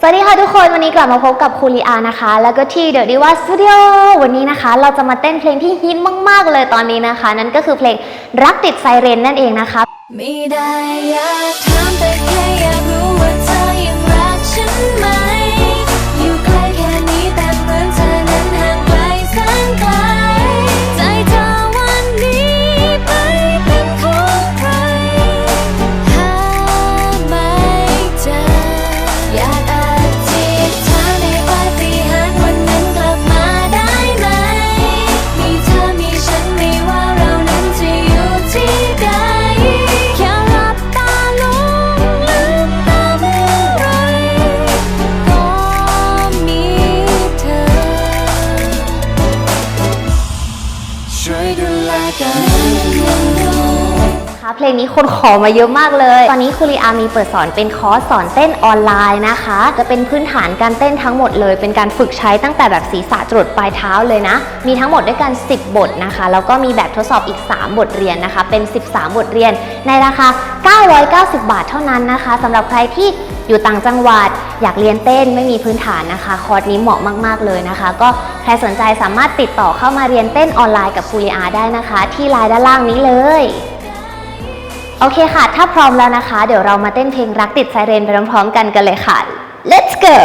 สวัสดีค่ะทุกคนวันนี้กลับมาพบกับครูลีอานะคะ แล้วก็ที่เดอะดิว่าสตูดิโอวันนี้นะคะ เราจะมาเต้นเพลงที่ฮิตมาก ๆ เลยตอนนี้นะคะ นั่นก็คือเพลงรักติดไซเรนนั่นเองนะคะ ไม่ได้อยากถามแต่แค่อยากรู้ ลงนี้คนขอมาเยอะมากเลย ตอนนี้คุรูลีอามีเปิดสอนเป็นคอร์สสอนเต้นออนไลน์นะคะ จะเป็นพื้นฐานการเต้นทั้งหมดเลย เป็นการฝึกใช้ตั้งแต่แบบศีรษะจรดปลายเท้าเลยนะ มีทั้งหมดด้วยกัน 10 บทนะคะ แล้วก็มีแบบทดสอบอีก 3 บทเรียนนะคะ เป็น 13 บทเรียน ในราคา 990 บาทเท่านั้นนะคะสำหรับใครที่อยู่ต่างจังหวัด อยากเรียนเต้นไม่มีพื้นฐานนะคะ คอร์สนี้เหมาะมากๆเลยนะคะ ก็ใครสนใจสามารถติดต่อเข้ามาเรียนเต้นออนไลน์กับครูลีอาได้นะคะ ที่ไลน์ด้านล่างนี้เลย โอเคค่ะ ถ้าพร้อมแล้วนะคะ เดี๋ยวเรามาเต้นเพลงรักติดไซเรนไปพร้อมๆกันกันเลยค่ะ let's go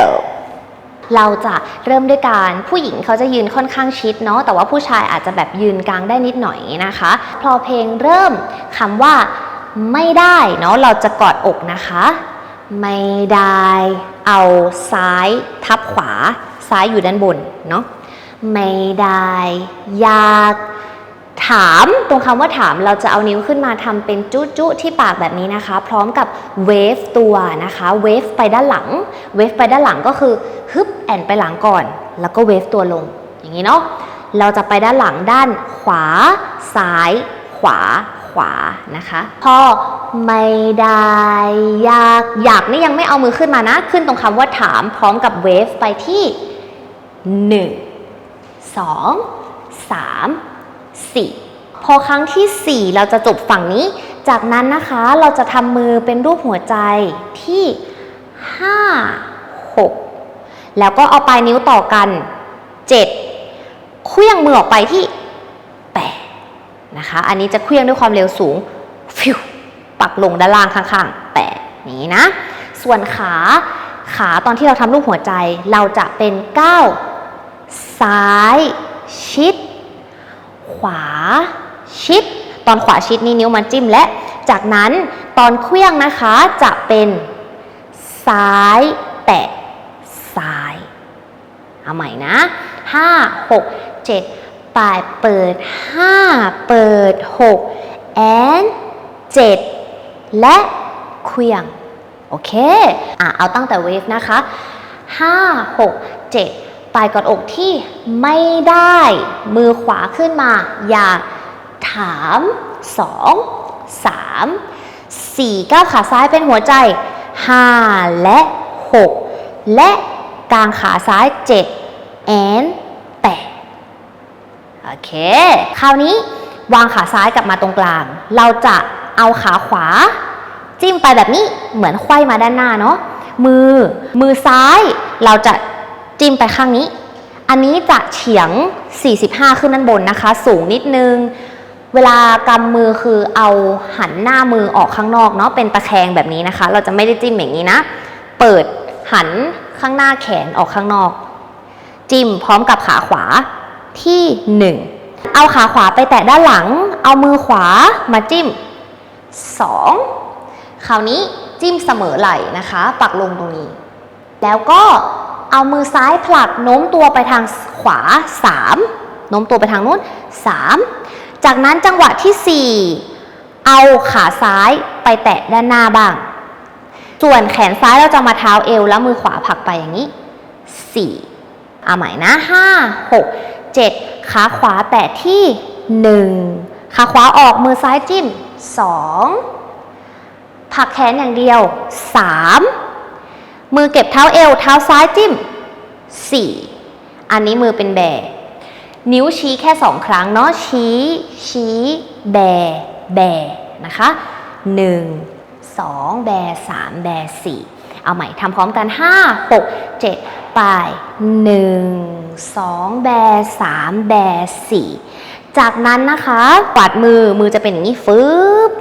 เราจะเริ่มด้วยการผู้หญิงเขาจะยืนค่อนข้างชิดเนาะแต่ว่าผู้ชายอาจจะแบบยืนกลางได้นิดหน่อยนะคะ พอเพลงเริ่มคำว่าไม่ได้เนาะเราจะกอดอกนะคะ ไม่ได้ เอาซ้ายทับขวา ซ้ายอยู่ด้านบนเนาะไม่ได้ อยาก ถามตรงคำว่าถามเราจะเอานิ้วขึ้นมาทำเป็นจุจุที่ปากแบบนี้นะคะ พร้อมกับเวฟตัวนะคะเวฟไปด้านหลังเวฟไปด้านหลังก็คือฮึบแอนไปหลังก่อน แล้วก็เวฟตัวลง อย่างนี้เนาะเราจะไปด้านหลังด้านขวา ซ้าย ขวา ขวานะคะพอไม่ได้อยากอยากนี่ยังไม่เอามือขึ้นมานะ ขึ้นตรงคำว่าถามพร้อมกับเวฟไปที่หนึ่ง สี่พอครั้งที่ 4 เราจะจบฝั่งนี้ จากนั้นนะคะเราจะทำมือเป็นรูปหัวใจที่ 5 6 แล้วก็เอาปลายนิ้วต่อกัน 7 เคลื่องมือออกไปที่ 8 นะคะ อันนี้จะเคลื่องด้วยความเร็วสูงฟิวปักลงด้านล่างข้างๆ 8 นี้นะ ส่วนขาขาตอนที่เราทำรูปหัวใจเราจะเป็นก้าวซ้ายชิดาชิด ตอนขวาชิดนี่นิ้วมาจิ้มและ จากนั้นตอนเคลื่องนะคะจะเป็นซ้ายแตะซ้าย เอาใหม่นะ 5 6 7 8 เปิด 5 เปิด 6 and 7 และเคลื่องโอเค อะ เอาตั้งแต่เวฟนะคะ 5 6 7 ปลายกอดอกที่ไม่ได้ มือขวาขึ้นมา อย่าถาม2 3 4ก้าวขาซ้ายเป็นหัวใจ5และ6และกลางขาซ้าย7 and 8โอเค คราวนี้วางขาซ้ายกลับมาตรงกลาง เราจะเอาขาขวา จิ้มไปแบบนี้เหมือนไขว้มาด้านหน้าเนาะมือมือซ้ายเราจะ จิ้มไปข้างนี้ อันนี้จะเฉียง 45 ขึ้นด้านบนนะคะ สูงนิดนึง เวลากำมือคือเอาหันหน้ามือออกข้างนอกเนาะเป็นตะแคงแบบนี้นะคะ เราจะไม่ได้จิ้มอย่างนี้นะ เปิดหันข้างหน้าแขนออกข้างนอก จิ้มพร้อมกับขาขวาที่ 1 เอาขาขวาไปแตะด้านหลัง เอามือขวามาจิ้ม 2 คราวนี้จิ้มเสมอไหล่นะคะ ปักลงตรงนี้ แล้วก็ เอามือซ้ายผลักโน้มตัวไปทางขวา 3 โน้มตัวไปทางนู้น 3 จากนั้นจังหวะที่ 4 เอาขาซ้ายไปแตะด้านหน้าบ้าง ส่วนแขนซ้ายเราจะมาเท้าเอว แล้วมือขวาผลักไปอย่างนี้ 4 เอาใหม่นะ 5 6 7 ขาขวาแตะที่ 1 ขาขวาออกมือซ้ายจิ้ม 2 ผลักแขนอย่างเดียว 3มือเก็บเท้าเอว เท้าซ้ายจิ้ม 4 อันนี้มือเป็นแบ นิ้วชี้แค่สองครั้งเนาะชี้ ชี้ แบ แบนะคะ 1 2 แบ 3 แบ 4 เอาใหม่ทำพร้อมกัน 5 6 7 ไป 1 2 แบ 3 แบ 4 จากนั้นนะคะกวาดมือมือจะเป็นอย่างนี้ฟืบ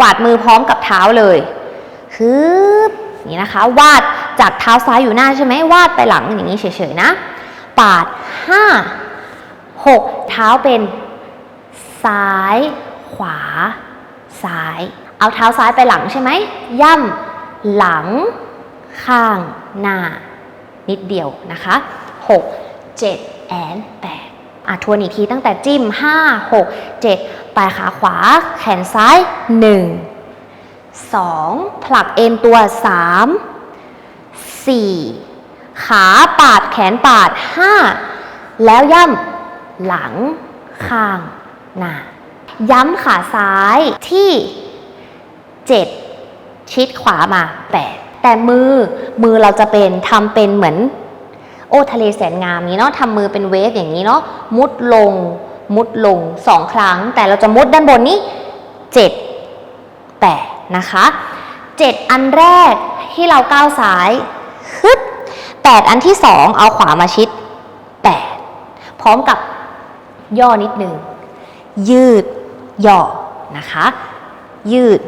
กวาดมือพร้อมกับเท้าเลยฮึบ นี้นะคะ วาดจากเท้าซ้ายอยู่หน้าใช่ไหมวาดไปหลังอย่างนี้เฉยๆนะ ปาด 5 6 เท้าเป็น ซ้าย ขวา ซ้าย เอาเท้าซ้ายไปหลังใช่ไหม ย่ำหลัง ข้าง หน้า นิดเดียวนะคะ 6 7แอน8อะทวนอีกทีตั้งแต่จิ้ม 5 6 7ปลายขาขวา แขนซ้าย 1 2 ผลักเอ็นตัว 3 4 ขาปาดแขนปาด 5 แล้วย่ำหลังข้างหน้าย้ำขาซ้ายที่ 7 ชิดขวามา 8 แต่มือมือเราจะเป็นทำเป็นเหมือน โอ้ทะเลแสนงามนี้เนาะทำมือเป็นเวฟอย่างนี้เนาะมุดลง มุดลงสองครั้ง แต่เราจะมุดด้านบนนี้7แปด นะคะเจ็ดอันแรกที่เราก้าวซ้ายฮึบแปดอันที่สองเอาขวามาชิดแปดพร้อมกับย่อนิดนึงยืด ย่อ นะคะ ยืด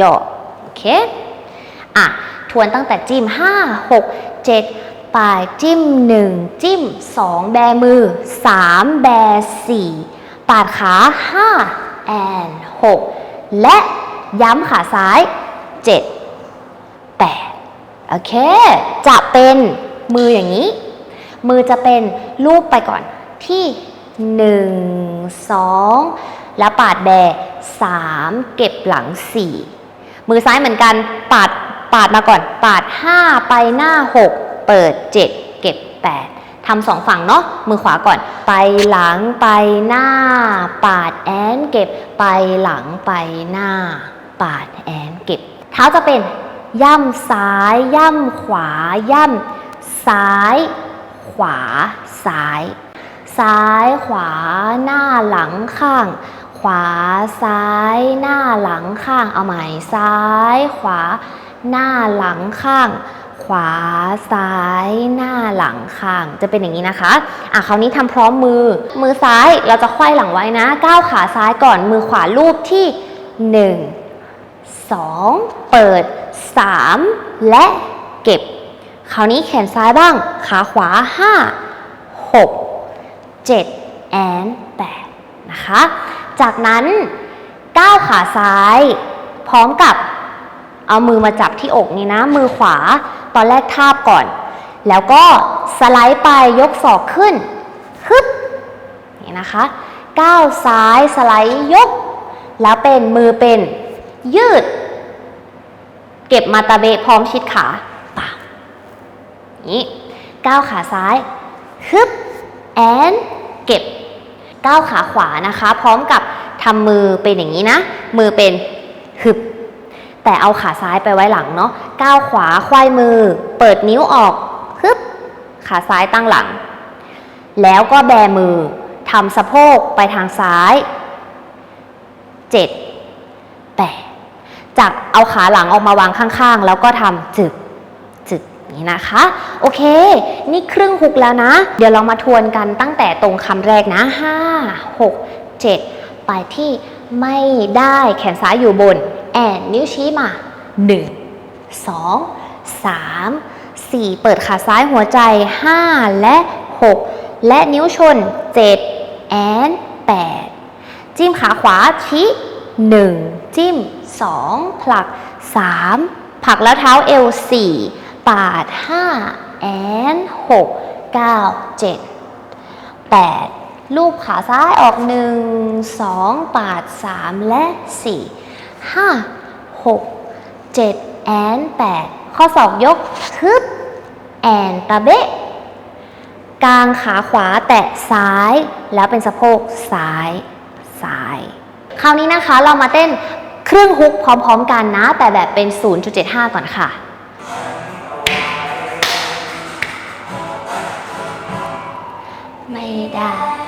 ย่อ โอเค อะ ทวนตั้งแต่จิ้ม 5 6 7ปลายจิ้ม 1 จิ้ม 2 แบมือ 3 แบ 4 ปาดขา5แอน6และ ย้ำขาซ้าย 7 8 โอเค จะเป็นมืออย่างนี้ มือจะเป็นรูปไปก่อนที่ 1 2 แล้วปาดแบ3 เก็บหลัง 4 มือซ้ายเหมือนกันปาดปาดมาก่อน ปาด 5 ไปหน้า 6 เปิด 7 เก็บ 8ทำสองฝั่งเนาะมือขวาก่อน ไปหลังไปหน้า ปาดแอนเก็บไปหลังไปหน้า ปาดแอนเก็บ เท้าจะเป็นย่ำซ้าย ย่ำขวา ย่ำซ้าย ขวา ซ้าย ซ้ายขวาหน้าหลังข้าง ขวาซ้ายหน้าหลังข้างเอาใหม่ซ้าย ขวา หน้าหลังข้าง ขวาซ้ายหน้าหลังข้าง จะเป็นอย่างนี้นะคะอะคราวนี้ทำพร้อมมือ มือซ้ายเราจะไขว้หลังไว้นะก้าวขาซ้ายก่อนมือขวาลูบที่1 2 เปิด 3 และเก็บ คราวนี้แขนซ้ายบ้าง ขาขวา 5 6 7แอน8นะคะ จากนั้นก้าวขาซ้าย พร้อมกับเอามือมาจับที่อกนี่นะ มือขวาตอนแรกทาบก่อน แล้วก็สไลด์ไปยกศอกขึ้นฮึบนี่นะคะก้าวซ้ายสไลด์ยก แล้วเป็นมือเป็นยืด เก็บมาตาเบะพร้อมชิดขาป่านี้ก้าวขาซ้ายฮึบแอนเก็บก้าวขาขวานะคะ พร้อมกับทำมือเป็นอย่างนี้นะ มือเป็นฮึบแต่เอาขาซ้ายไปไว้หลังเนาะก้าวขวาควายมือ เปิดนิ้วออกฮึบขาซ้ายตั้งหลัง แล้วก็แบมือทำสะโพกไปทางซ้าย7 8 จากเอาขาหลังออกมาวางข้างๆ แล้วก็ทำจึกจึกนี้นะคะ โอเค นี่ครึ่งฮุกแล้วนะ เดี๋ยวเรามาทวนกันตั้งแต่ตรงคำแรกนะ 5 6 7 ไปที่ไม่ได้แขนซ้ายอยู่บน แอนนิ้วชี้มา 1 2 3 4 เปิดขาซ้ายหัวใจ 5 และ 6 และนิ้วชน 7 แอน 8 จิ้มขาขวาชี้ 1 จิ้ม 2 ผลัก 3 ผลักแล้วเท้าเอว 4 ปาด 5 แอน6 9 7 8 ลูบขาซ้ายออก 1 2 ปาด 3 และ 4 5 6 7 แอน8 ข้อศอกยกฮึบ แอนตะเบะกลางขาขวาแตะซ้าย แล้วเป็นสะโพกซ้ายซ้าย คราวนี้นะคะเรามาเต้น ครึ่งฮุกพร้อมๆกันนะ แต่แบบเป็น 0.75 ก่อนค่ะ ไม่ได้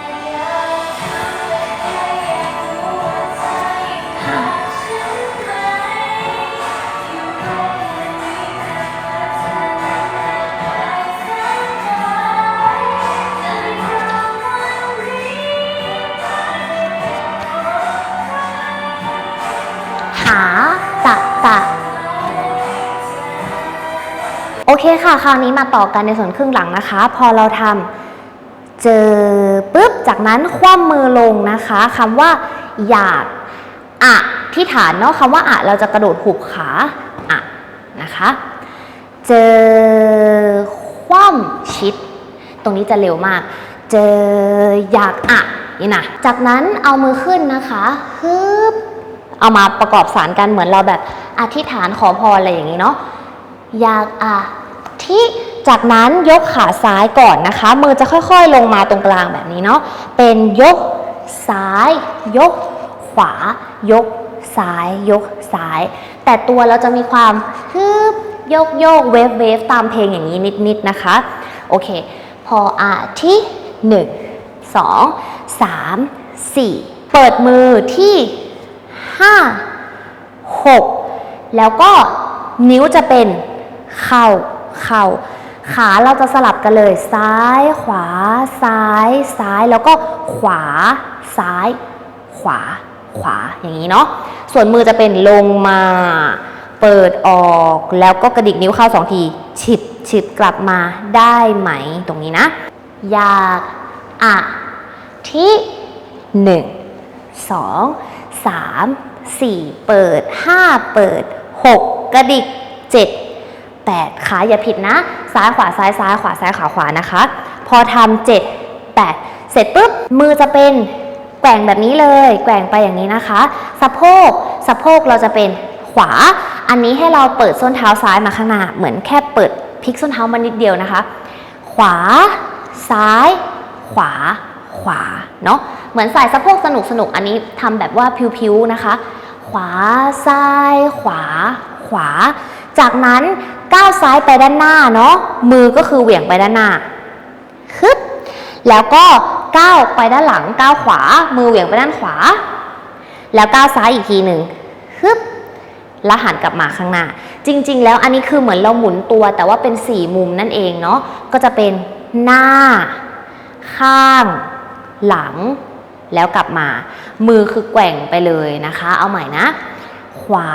คค่ะ คราวนี้มาต่อกันในส่วนครึ่งหลังนะคะ พอเราทำเจอปุ๊บ จากนั้นคว่ำมือลงนะคะคำว่าอยากอะที่ฐานเนาะคำว่าอะเราจะกระโดดหุบขาอะนะคะ เจอคว่ำชิด ตรงนี้จะเร็วมาก เจออยากอะนี่นะจากนั้นเอามือขึ้นนะคะฮึบเอามาประกอบสารกันเหมือนเราแบบอธิษฐานขอพรอะไรอย่างนี้เนาะอยากอะ ที่จากนั้นยกขาซ้ายก่อนนะคะ มือจะค่อยๆลงมาตรงกลางแบบนี้เนาะเป็นยกซ้าย ยก ขวา ยก ซ้าย ยกซ้าย แต่ตัวเราจะมีความฮึบโยกโยกเวฟเวฟตามเพลงอย่างนี้นิดๆนะคะ โอเค พออาที่หนึ่งสองสามสี่เปิดมือที่ห้าหกแล้วก็นิ้วจะเป็นเข่า เข่า ขาเราจะสลับกันเลย ซ้ายขวา ซ้าย ซ้ายแล้วก็ขวา ซ้าย ขวา ขวาอย่างนี้เนาะส่วนมือจะเป็นลงมา เปิดออกแล้วก็กระดิกนิ้วเข้าสองทีฉิดฉิดกลับมาได้ไหมตรงนี้นะ อยากอะที่หนึ่งสองสามสี่เปิดห้าเปิดหกกระดิกเจ็ด แปดขาอย่าผิดนะ ซ้ายขวาซ้ายซ้ายขวาซ้ายขวาขวานะคะ พอทำเจ็ดแปดเสร็จปุ๊บ มือจะเป็นแกว่งแบบนี้เลย แกว่งไปอย่างนี้นะคะ สะโพกสะโพกเราจะเป็นขวา อันนี้ให้เราเปิดส้นเท้าซ้ายมาข้างหน้า เหมือนแค่เปิดพลิกส้นเท้ามานิดเดียวนะคะ ขวา ซ้าย ขวา ขวา เนาะเหมือนใส่สะโพกสนุกสนุกอันนี้ทำแบบว่าพิวๆนะคะ ขวา ซ้าย ขวา ขวา จากนั้น ก้าวซ้ายไปด้านหน้าเนาะมือก็คือเหวี่ยงไปด้านหน้าฮึบแล้วก็ก้าวไปด้านหลังก้าวขวา มือเหวี่ยงไปด้านขวา แล้วก้าวซ้ายอีกทีหนึ่งฮึบแล้วหันกลับมาข้างหน้า จริง ๆ แล้วอันนี้คือเหมือนเราหมุนตัว แต่ว่าเป็นสี่มุมนั่นเองเนาะก็จะเป็นหน้า ข้าง หลัง แล้วกลับมา มือคือแกว่งไปเลยนะคะ เอาใหม่นะ ขวา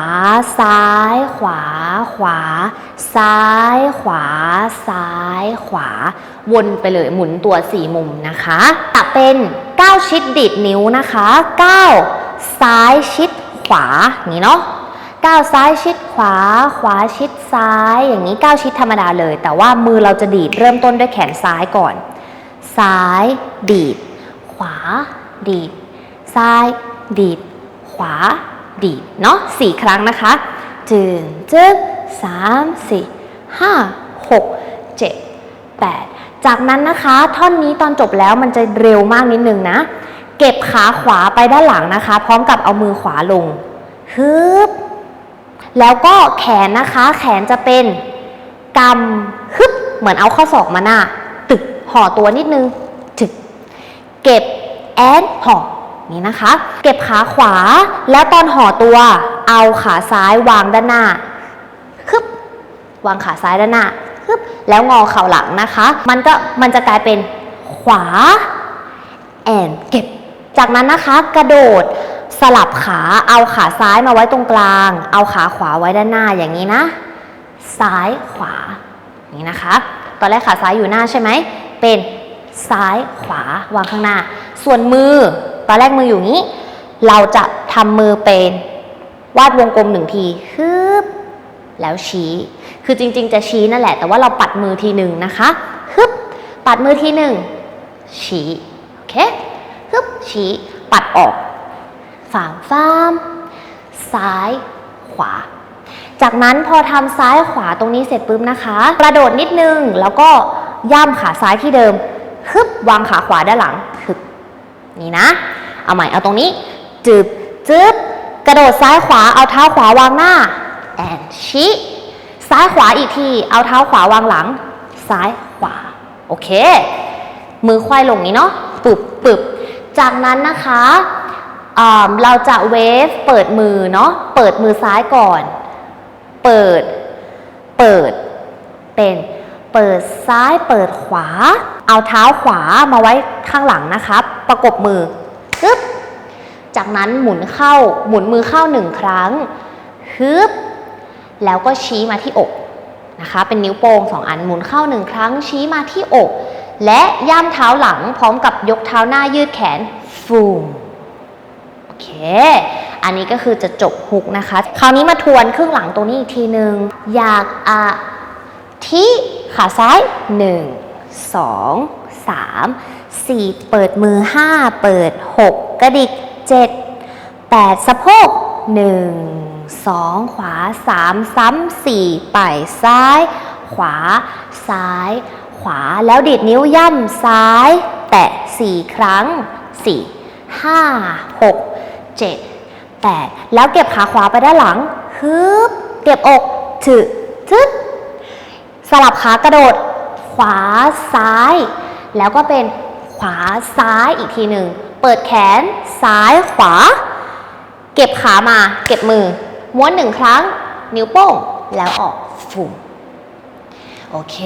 ซ้าย ขวา ขวา ซ้าย ขวา ซ้าย ขวา วนไปเลยหมุนตัวสี่มุมนะคะจะเป็นก้าวชิดดีดนิ้วนะคะก้าวซ้ายชิดขวาอย่างนี้เนาะก้าวซ้ายชิดขวา ขวาชิดซ้าย อย่างนี้ก้าวชิดธรรมดาเลย แต่ว่ามือเราจะดีดเริ่มต้นด้วยแขนซ้ายก่อน ซ้ายดีด ขวาดีด ซ้ายดีด ขวา ดีดเนาะสี่ครั้งนะคะจึงจึ๊สามสี่ห้าหกเจ็ดแปดจากนั้นนะคะ ท่อนนี้ตอนจบแล้วมันจะเร็วมากนิดนึงนะ เก็บขาขวาไปด้านหลังนะคะ พร้อมกับเอามือขวาลงฮึบแล้วก็แขนนะคะ แขนจะเป็นกำฮึบเหมือนเอาข้อศอกมาหน้า ตึกห่อตัวนิดนึงจึก เก็บแอนห่อ นี่นะคะ เก็บขาขวาแล้วตอนห่อตัว เอาขาซ้ายวางด้านหน้าฮึบวางขาซ้ายด้านหน้าฮึบแล้วงอเข่าหลังนะคะ มันก็มันจะกลายเป็นขวาแอนเก็บ จากนั้นนะคะ กระโดดสลับขาเอาขาซ้ายมาไว้ตรงกลาง เอาขาขวาไว้ด้านหน้าอย่างนี้นะ ซ้ายขวานี่นะคะ ตอนแรกขาซ้ายอยู่หน้าใช่ไหมเป็นซ้ายขวาวางข้างหน้า ส่วนมือ ตอนแรกมืออยู่นี้ เราจะทำมือเป็นวาดวงกลมหนึ่งทีฮึบแล้วชี้ คือจริง ๆ จะชี้นั่นแหละ แต่ว่าเราปัดมือทีหนึ่งนะคะฮึบปัดมือทีหนึ่งชี้โอเคฮึบชี้ปัดออกฝ่ามฟ้ามซ้ายขวา จากนั้นพอทำซ้ายขวาตรงนี้เสร็จปุ๊บนะคะ กระโดดนิดนึงแล้วก็ย่ำขาซ้ายที่เดิมฮึบวางขาขวาด้านหลังฮึบนี่นะ เอาใหม่เอาตรงนี้ จึบจึบกระโดดซ้ายขวาเอาเท้าขวาวางหน้าแอนชี้ซ้ายขวาอีกที เอาเท้าขวาวางหลัง ซ้ายขวา โอเค มือควายลงนี้เนาะปึบปึบจากนั้นนะคะอ่าเราจะเวฟเปิดมือเนาะ เปิดมือซ้ายก่อน เปิด เปิด เป็น เปิดซ้าย เปิดขวา เอาเท้าขวามาไว้ข้างหลังนะคะประกบมือ ฮึบจากนั้นหมุนเข้าหมุนมือเข้าหนึ่งครั้งฮึบแล้วก็ชี้มาที่อกนะคะ เป็นนิ้วโป้งสองอันหมุนเข้าหนึ่งครั้งชี้มาที่อก และย่ำเท้าหลังพร้อมกับยกเท้าหน้ายืดแขนฟูมโอเค อันนี้ก็คือจะจบฮุกนะคะ คราวนี้มาทวนครึ่งหลังตรงนี้อีกทีหนึ่งอยากอะที่ขาซ้าย1 2 3 4 เปิดมือ 5 เปิด 6 กระดิก 7 8 สะโพก 1 2 ขวา 3 ซ้ำ4ไปซ้าย ขวา ซ้าย ขวาแล้วดีดนิ้วย่ำซ้าย แตะ 4 ครั้ง 4 5 6 7 8 แล้วเก็บขาขวาไปด้านหลังฮึบเก็บอกถึทึดสลับขากระโดด ขวาซ้าย แล้วก็เป็น ขวาซ้ายอีกทีหนึ่ง เปิดแขนซ้ายขวา เก็บขามาเก็บมือ ม้วนหนึ่งครั้ง นิ้วโป้ง แล้วออกฟุ่มโอเค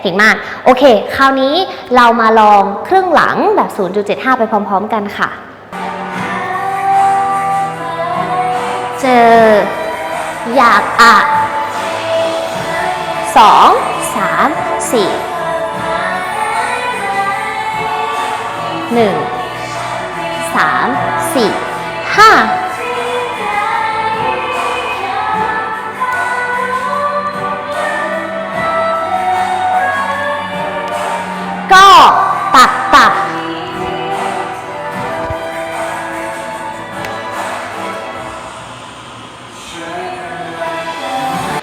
เก่งมาก โอเค คราวนี้เรามาลองครึ่งหลังแบบ 0.75 ไปพร้อม ๆ กันค่ะ เจอ อยากอะสองสามสี่ หนึ่งสามสี่ห้าก็ตักตัก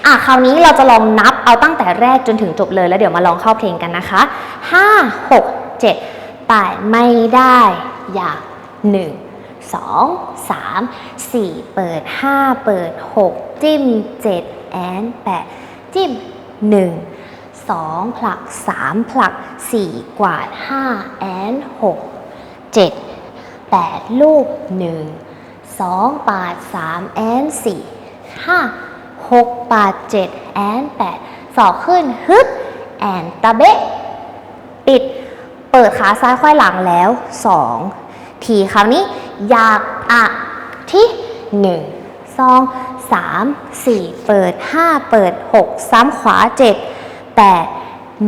อะคราวนี้เราจะลองนับเอาตั้งแต่แรกจนถึงจบเลยแล้วเดี๋ยวมาลองเข้าเพลงกันนะคะ 5 6 7 ไปไม่ได้อยาก1 2 3 4เปิด5เปิด6จิ้ม7แอน8จิ้ม1 2ผลัก3ผลัก4กวาด5แอน6 7 8ลูก1 2ปาด3แอน4 5 6ปาด7แอน8สอกขึ้นฮึบแอนตะเบะ เปิดขาซ้ายควายหลังแล้ว 2 ทีคราวนี้อยากอะที่1 2 3 4 เปิด 5 เปิด 6 ซ้ำขวา 7 8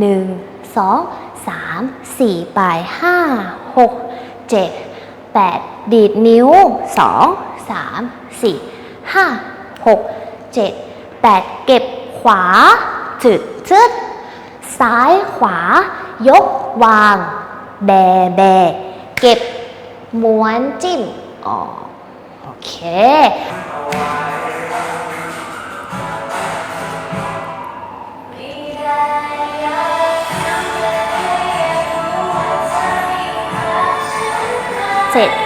1 2 3 4ปลาย5 6 7 8 ดีดนิ้ว 2 3 4 5 6 7 8 เก็บขวาจึดจึดซ้ายขวา ยกวาง แบแบ เก็บ ม้วนจิ้มออกโอเค เสร็จ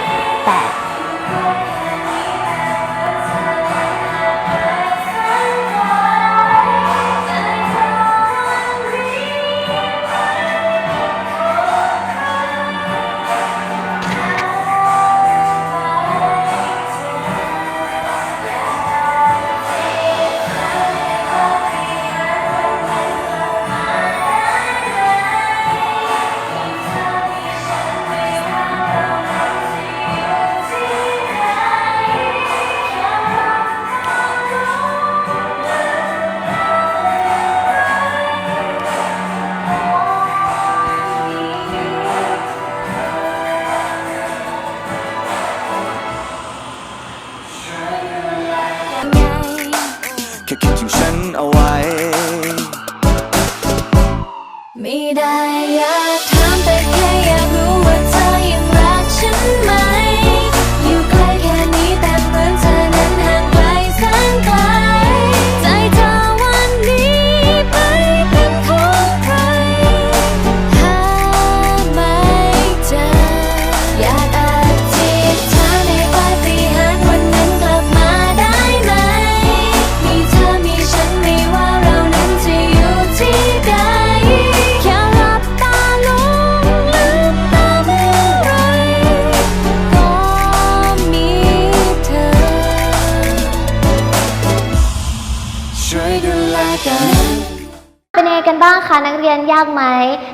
ากไหม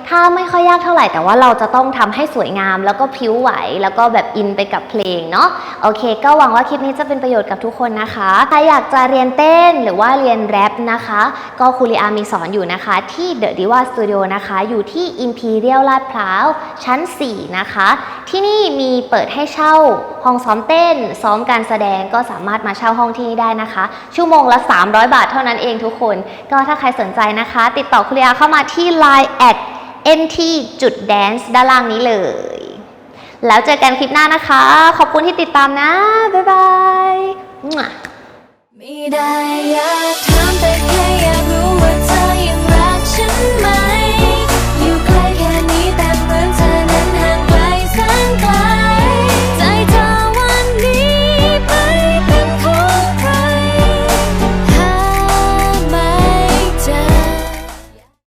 ถ้าไม่ค่อยยากเท่าไหร่แต่ว่าเราจะต้องทำให้สวยงาม แล้วก็พิ้วไหว แล้วก็แบบอินไปกับเพลงเนาะโอเค ก็หวังว่าคลิปนี้จะเป็นประโยชน์กับทุกคนนะคะใครอยากจะเรียนเต้นหรือว่าเรียนแรปนะคะ ก็ครูลีอามีสอนอยู่นะคะที่ The Diva Studio นะคะ อยู่ที่ Imperial ลาดพร้าวชั้น 4 นะคะ ที่นี่มีเปิดให้เช่า ห้องซ้อมเต้น ซ้อมการแสดงก็สามารถมาเช่าห้องที่นี่ได้นะคะ ชั่วโมงละ 300 บาทเท่านั้นเองทุกคน ก็ถ้าใครสนใจนะคะ ติดต่อครูลีอาเข้ามาที่ Line at nt จุด dance ด้านล่างนี้เลย แล้วเจอกันคลิปหน้านะคะ ขอบคุณที่ติดตามนะ บ๊ายบายไม่ได้อยากถามแต่แค่อยากรู้ว่า